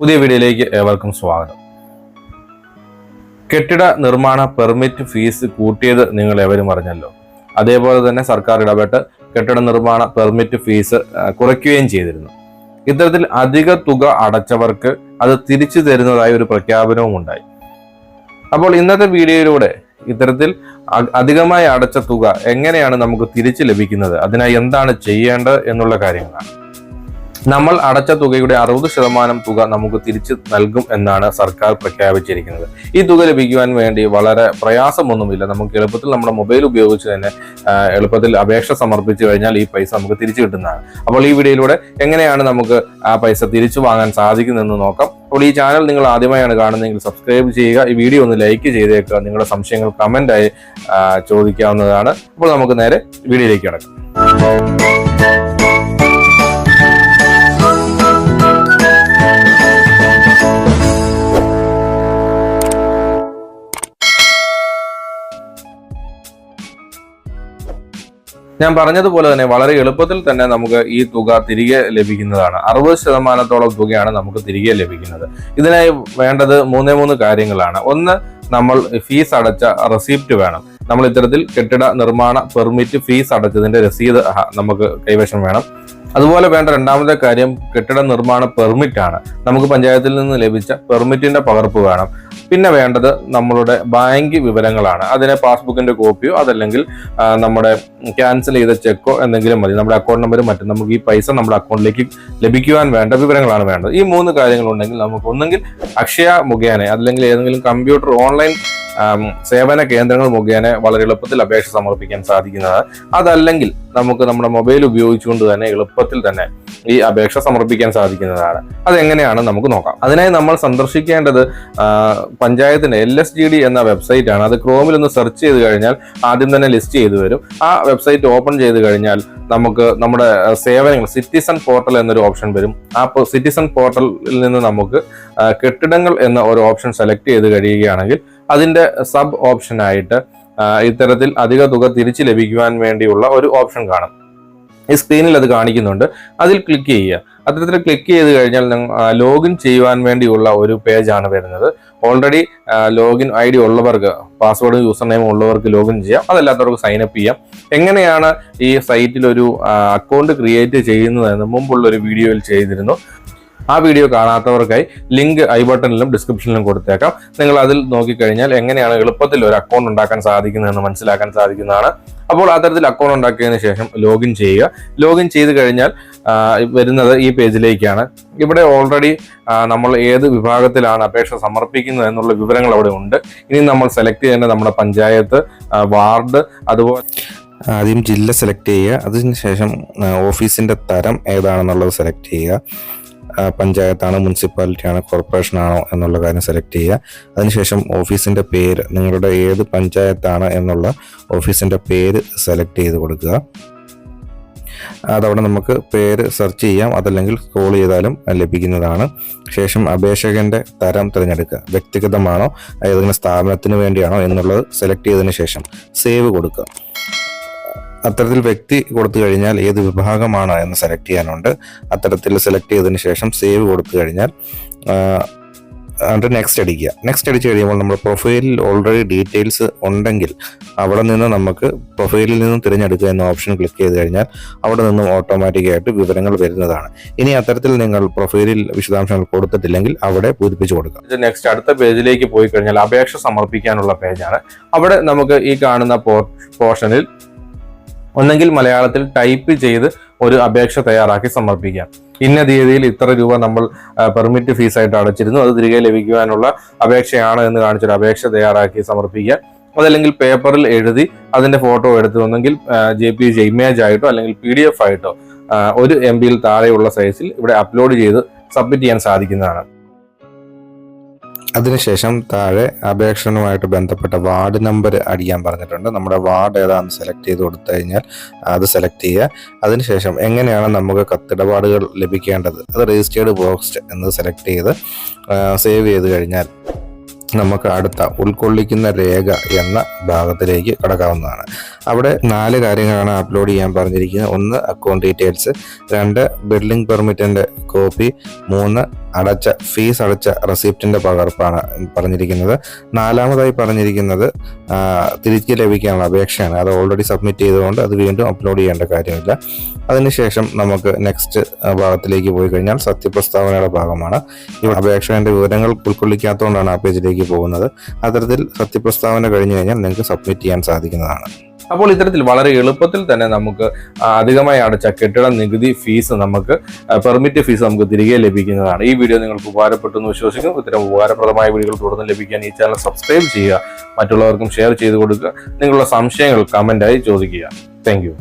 പുതിയ വീഡിയോയിലേക്ക് ഏവർക്കും സ്വാഗതം. കെട്ടിട നിർമ്മാണ പെർമിറ്റ് ഫീസ് കൂട്ടിയത് നിങ്ങൾ എവരും അറിഞ്ഞല്ലോ. അതേപോലെ തന്നെ സർക്കാർ ഇടപെട്ട് കെട്ടിട നിർമ്മാണ പെർമിറ്റ് ഫീസ് കുറയ്ക്കുകയും ചെയ്തിരുന്നു. ഇത്തരത്തിൽ അധിക തുക അടച്ചവർക്ക് അത് തിരിച്ചു തരുന്നതായി ഒരു പ്രഖ്യാപനവും ഉണ്ടായി. അപ്പോൾ ഇന്നത്തെ വീഡിയോയിലൂടെ ഇത്തരത്തിൽ അധികമായി അടച്ച തുക എങ്ങനെയാണ് നമുക്ക് തിരിച്ചു ലഭിക്കുന്നത്? അതിനായി എന്താണ് ചെയ്യേണ്ടത് എന്നുള്ള കാര്യങ്ങളാണ്. നമ്മൾ അടച്ച തുകയുടെ അറുപത് ശതമാനം തുക നമുക്ക് തിരിച്ചു നൽകും എന്നാണ് സർക്കാർ പ്രഖ്യാപിച്ചിരിക്കുന്നത്. ഈ തുക ലഭിക്കുവാൻ വേണ്ടി വളരെ പ്രയാസമൊന്നുമില്ല. നമുക്ക് എളുപ്പത്തിൽ നമ്മുടെ മൊബൈൽ ഉപയോഗിച്ച് തന്നെ എളുപ്പത്തിൽ അപേക്ഷ സമർപ്പിച്ചു കഴിഞ്ഞാൽ ഈ പൈസ നമുക്ക് തിരിച്ചു കിട്ടുന്നതാണ്. അപ്പോൾ ഈ വീഡിയോയിലൂടെ എങ്ങനെയാണ് നമുക്ക് ആ പൈസ തിരിച്ചു വാങ്ങാൻ സാധിക്കുന്നതെന്ന് നോക്കാം. അപ്പോൾ ഈ ചാനൽ നിങ്ങൾ ആദ്യമായാണ് കാണുന്നതെങ്കിൽ സബ്സ്ക്രൈബ് ചെയ്യുക. ഈ വീഡിയോ ഒന്ന് ലൈക്ക് ചെയ്തേക്കുക. നിങ്ങളുടെ സംശയങ്ങൾ കമന്റായി ചോദിക്കാവുന്നതാണ്. അപ്പോൾ നമുക്ക് നേരെ വീഡിയോയിലേക്ക് കിടക്കാം. ഞാൻ പറഞ്ഞതുപോലെ തന്നെ വളരെ എളുപ്പത്തിൽ തന്നെ നമുക്ക് ഈ തുക തിരികെ ലഭിക്കുന്നതാണ്. അറുപത് ശതമാനത്തോളം തുകയാണ് നമുക്ക് തിരികെ ലഭിക്കുന്നത്. ഇതിനായി വേണ്ടത് മൂന്നേ മൂന്ന് കാര്യങ്ങളാണ്. ഒന്ന് നമ്മൾ ഫീസ് അടച്ച റെസിപ്റ്റ് വേണം. നമ്മൾ ഇത്തരത്തിൽ കെട്ടിട നിർമ്മാണ പെർമിറ്റ് ഫീസ് അടച്ചതിന്റെ രസീത് നമുക്ക് കൈവശം വേണം. അതുപോലെ വേണ്ട രണ്ടാമത്തെ കാര്യം കെട്ടിട നിർമ്മാണ പെർമിറ്റ് ആണ്. നമുക്ക് പഞ്ചായത്തിൽ നിന്ന് ലഭിച്ച പെർമിറ്റിന്റെ പകർപ്പ് വേണം. പിന്നെ വേണ്ടത് നമ്മളുടെ ബാങ്ക് വിവരങ്ങളാണ്. അതിനെ പാസ്ബുക്കിന്റെ കോപ്പിയോ അതല്ലെങ്കിൽ നമ്മുടെ ക്യാൻസൽ ചെയ്ത ചെക്കോ എന്തെങ്കിലും മതി. നമ്മുടെ അക്കൗണ്ട് നമ്പർ മറ്റും. നമുക്ക് ഈ പൈസ നമ്മുടെ അക്കൗണ്ടിലേക്ക് ലഭിക്കുവാൻ വേണ്ട വിവരങ്ങളാണ് വേണ്ടത്. ഈ മൂന്ന് കാര്യങ്ങളുണ്ടെങ്കിൽ നമുക്ക് ഒന്നെങ്കിൽ അക്ഷയ മുഖേന അല്ലെങ്കിൽ ഏതെങ്കിലും കമ്പ്യൂട്ടർ ഓൺലൈൻ സേവന കേന്ദ്രങ്ങൾ മുഖേന വളരെ എളുപ്പത്തിൽ അപേക്ഷ സമർപ്പിക്കാൻ സാധിക്കുന്നത്. അതല്ലെങ്കിൽ നമുക്ക് നമ്മുടെ മൊബൈൽ ഉപയോഗിച്ചുകൊണ്ട് തന്നെ എളുപ്പത്തിൽ തന്നെ ഈ അപേക്ഷ സമർപ്പിക്കാൻ സാധിക്കുന്നതാണ്. അതെങ്ങനെയാണ് നമുക്ക് നോക്കാം. അതിനായി നമ്മൾ സന്ദർശിക്കേണ്ടത് പഞ്ചായത്തിന്റെ എൽ എസ് ജി ഡി എന്ന വെബ്സൈറ്റ് ആണ് അത് ക്രോമിൽ ഒന്ന് സെർച്ച് ചെയ്ത് കഴിഞ്ഞാൽ ആദ്യം തന്നെ ലിസ്റ്റ് ചെയ്തു വരും. ആ വെബ്സൈറ്റ് ഓപ്പൺ ചെയ്ത് കഴിഞ്ഞാൽ നമുക്ക് നമ്മുടെ സേവനങ്ങൾ സിറ്റിസൺ പോർട്ടൽ എന്നൊരു ഓപ്ഷൻ വരും. ആ സിറ്റിസൺ പോർട്ടലിൽ നിന്ന് നമുക്ക് കെട്ടിടങ്ങൾ എന്ന ഒരു ഓപ്ഷൻ സെലക്ട് ചെയ്ത് കഴിയുകയാണെങ്കിൽ അതിന്റെ സബ് ഓപ്ഷനായിട്ട് ഇത്തരത്തിൽ അധിക തുക തിരിച്ചു ലഭിക്കുവാൻ വേണ്ടിയുള്ള ഒരു ഓപ്ഷൻ കാണും. ഈ സ്ക്രീനിൽ അത് കാണിക്കുന്നുണ്ട്. അതിൽ ക്ലിക്ക് ചെയ്യുക. അത്തരത്തിൽ ക്ലിക്ക് ചെയ്ത് കഴിഞ്ഞാൽ ലോഗിൻ ചെയ്യുവാൻ വേണ്ടിയുള്ള ഒരു പേജാണ് വരുന്നത്. ഓൾറെഡി ലോഗിൻ ഐ ഡി ഉള്ളവർക്ക് പാസ്വേഡും യൂസർ നെയിമും ഉള്ളവർക്ക് ലോഗിൻ ചെയ്യാം. അതല്ലാത്തവർക്ക് സൈൻ അപ്പ് ചെയ്യാം. എങ്ങനെയാണ് ഈ സൈറ്റിൽ ഒരു അക്കൗണ്ട് ക്രിയേറ്റ് ചെയ്യുന്നതെന്ന് മുമ്പുള്ള ഒരു വീഡിയോയിൽ ചെയ്തിരുന്നു. ആ വീഡിയോ കാണാത്തവർക്കായി ലിങ്ക് ഐ ബട്ടണിലും ഡിസ്ക്രിപ്ഷനിലും കൊടുത്തേക്കാം. നിങ്ങൾ അതിൽ നോക്കിക്കഴിഞ്ഞാൽ എങ്ങനെയാണ് എളുപ്പത്തിൽ ഒരു അക്കൗണ്ട് ഉണ്ടാക്കാൻ സാധിക്കുന്നതെന്ന് മനസ്സിലാക്കാൻ സാധിക്കുന്നതാണ്. അപ്പോൾ അത്തരത്തിൽ അക്കൗണ്ട് ഉണ്ടാക്കിയതിന് ശേഷം ലോഗിൻ ചെയ്യുക. ലോഗിൻ ചെയ്ത് കഴിഞ്ഞാൽ വരുന്നത് ഈ പേജിലേക്കാണ്. ഇവിടെ ഓൾറെഡി നമ്മൾ ഏത് വിഭാഗത്തിലാണ് അപേക്ഷ സമർപ്പിക്കുന്നത് എന്നുള്ള വിവരങ്ങൾ അവിടെ ഉണ്ട്. ഇനി നമ്മൾ സെലക്ട് ചെയ്യേണ്ട നമ്മുടെ പഞ്ചായത്ത് വാർഡ് അതുപോലെ ആദ്യം ജില്ല സെലക്ട് ചെയ്യുക. അതിനുശേഷം ഓഫീസിന്റെ തരം ഏതാണെന്നുള്ളത് സെലക്ട് ചെയ്യുക. പഞ്ചായത്താണോ മുനിസിപ്പാലിറ്റിയാണ് കോർപ്പറേഷനാണോ എന്നുള്ള കാര്യം സെലക്ട് ചെയ്യുക. അതിനുശേഷം ഓഫീസിന്റെ പേര് നിങ്ങളുടെ ഏത് പഞ്ചായത്താണ് എന്നുള്ള ഓഫീസിന്റെ പേര് സെലക്ട് ചെയ്ത് കൊടുക്കുക. അതവിടെ നമുക്ക് പേര് സെർച്ച് ചെയ്യാം അതല്ലെങ്കിൽ കോൾ ചെയ്താലും ലഭിക്കുന്നതാണ്. ശേഷം അപേക്ഷകന്റെ തരം തിരഞ്ഞെടുക്കുക. വ്യക്തിഗതമാണോ ഏതെങ്കിലും സ്ഥാപനത്തിന് വേണ്ടിയാണോ എന്നുള്ളത് സെലക്ട് ചെയ്തതിന് ശേഷം സേവ് കൊടുക്കുക. അത്തരത്തിൽ വ്യക്തി കൊടുത്തു കഴിഞ്ഞാൽ ഏത് വിഭാഗമാണ് എന്ന് സെലക്ട് ചെയ്യാനുണ്ട്. അത്തരത്തിൽ സെലക്ട് ചെയ്തതിന് ശേഷം സേവ് കൊടുത്തു കഴിഞ്ഞാൽ എന്നിട്ട് നെക്സ്റ്റ് അടിക്കുക. നെക്സ്റ്റ് അടിച്ച് കഴിയുമ്പോൾ നമ്മുടെ പ്രൊഫൈലിൽ ഓൾറെഡി ഡീറ്റെയിൽസ് ഉണ്ടെങ്കിൽ അവിടെ നിന്ന് നമുക്ക് പ്രൊഫൈലിൽ നിന്നും തിരഞ്ഞെടുക്കുക എന്ന ഓപ്ഷൻ ക്ലിക്ക് ചെയ്ത് കഴിഞ്ഞാൽ അവിടെ നിന്നും ഓട്ടോമാറ്റിക്കായിട്ട് വിവരങ്ങൾ വരുന്നതാണ്. ഇനി അത്തരത്തിൽ നിങ്ങൾ പ്രൊഫൈലിൽ വിശദാംശങ്ങൾ കൊടുത്തിട്ടില്ലെങ്കിൽ അവിടെ പൂരിപ്പിച്ചു കൊടുക്കുക നെക്സ്റ്റ് അടുത്ത പേജിലേക്ക് പോയി കഴിഞ്ഞാൽ അപേക്ഷ സമർപ്പിക്കാനുള്ള പേജാണ് അവിടെ നമുക്ക് ഈ കാണുന്ന പോർഷനിൽ ഒന്നെങ്കിൽ മലയാളത്തിൽ ടൈപ്പ് ചെയ്ത് ഒരു അപേക്ഷ തയ്യാറാക്കി സമർപ്പിക്കാം. ഇന്ന തീയതിയിൽ ഇത്ര രൂപ നമ്മൾ പെർമിറ്റ് ഫീസായിട്ട് അടച്ചിരുന്നു. അത് തിരികെ ലഭിക്കുവാനുള്ള അപേക്ഷയാണ് എന്ന് കാണിച്ചൊരു അപേക്ഷ തയ്യാറാക്കി സമർപ്പിക്കുക അതല്ലെങ്കിൽ പേപ്പറിൽ എഴുതി അതിന്റെ ഫോട്ടോ എടുത്ത് ഒന്നെങ്കിൽ ജെ പി ജി ഇമേജ് ആയിട്ടോ അല്ലെങ്കിൽ പി ഡി എഫ് ആയിട്ടോ ഒരു എം ബിയിൽ താഴെയുള്ള സൈസിൽ ഇവിടെ അപ്ലോഡ് ചെയ്ത് സബ്മിറ്റ് ചെയ്യാൻ സാധിക്കുന്നതാണ്. അതിനുശേഷം താഴെ അപേക്ഷണവുമായിട്ട് ബന്ധപ്പെട്ട വാർഡ് നമ്പർ അടിയാൻ പറഞ്ഞിട്ടുണ്ട്. നമ്മുടെ വാർഡ് ഏതാണെന്ന് സെലക്ട് ചെയ്ത് കൊടുത്തു കഴിഞ്ഞാൽ അത് സെലക്ട് ചെയ്യുക. അതിനുശേഷം എങ്ങനെയാണ് നമുക്ക് കത്തിടപാടുകൾ ലഭിക്കേണ്ടത്? അത് രജിസ്റ്റേർഡ് ബോക്സ് എന്ന് സെലക്ട് ചെയ്ത് സേവ് ചെയ്ത് കഴിഞ്ഞാൽ നമുക്ക് അടുത്ത ഉൾക്കൊള്ളിക്കുന്ന രേഖ എന്ന ഭാഗത്തിലേക്ക് കടക്കാവുന്നതാണ്. അവിടെ നാല് കാര്യങ്ങളാണ് അപ്ലോഡ് ചെയ്യാൻ പറഞ്ഞിരിക്കുന്നത്. ഒന്ന് അക്കൗണ്ട് ഡീറ്റെയിൽസ് രണ്ട് ബിൽഡിംഗ് പെർമിറ്റിന്റെ കോപ്പി മൂന്ന് അടച്ച ഫീസ് അടച്ച റെസിപ്റ്റിന്റെ പകർപ്പാണ് പറഞ്ഞിരിക്കുന്നത്. നാലാമതായി പറഞ്ഞിരിക്കുന്നത് തിരികെ ലഭിക്കാനുള്ള അപേക്ഷയാണ്. അത് ഓൾറെഡി സബ്മിറ്റ് ചെയ്തുകൊണ്ട് അത് വീണ്ടും അപ്ലോഡ് ചെയ്യേണ്ട കാര്യമില്ല. അതിനുശേഷം നമുക്ക് നെക്സ്റ്റ് ഭാഗത്തിലേക്ക് പോയി കഴിഞ്ഞാൽ സത്യപ്രസ്താവനയുടെ ഭാഗമാണ്. ഈ അപേക്ഷകന്റെ വിവരങ്ങൾ ഉൾക്കൊള്ളിക്കാത്തതുകൊണ്ടാണ് ആ പേജിലേക്ക് പോകുന്നത്. അത്തരത്തിൽ സത്യപ്രസ്താവന കഴിഞ്ഞു കഴിഞ്ഞാൽ നിങ്ങൾക്ക് സബ്മിറ്റ് ചെയ്യാൻ സാധിക്കുന്നതാണ്. അപ്പോൾ ഇത്തരത്തിൽ വളരെ എളുപ്പത്തിൽ തന്നെ നമുക്ക് അധികമായി അടച്ച കെട്ടിട നികുതി ഫീസ് നമുക്ക് പെർമിറ്റ് ഫീസ് നമുക്ക് തിരികെ ലഭിക്കുന്നതാണ്. ഈ വീഡിയോ നിങ്ങൾക്ക് ഉപകാരപ്പെട്ടു എന്ന് വിശ്വസിക്കുന്നു. ഇത്തരം ഉപകാരപ്രദമായ വീഡിയോകൾ തുടർന്ന് ലഭിക്കാൻ ഈ ചാനൽ സബ്സ്ക്രൈബ് ചെയ്യുക. മറ്റുള്ളവർക്കും ഷെയർ ചെയ്ത് കൊടുക്കുക. നിങ്ങളുടെ സംശയങ്ങൾ കമന്റായി ചോദിക്കുക. താങ്ക്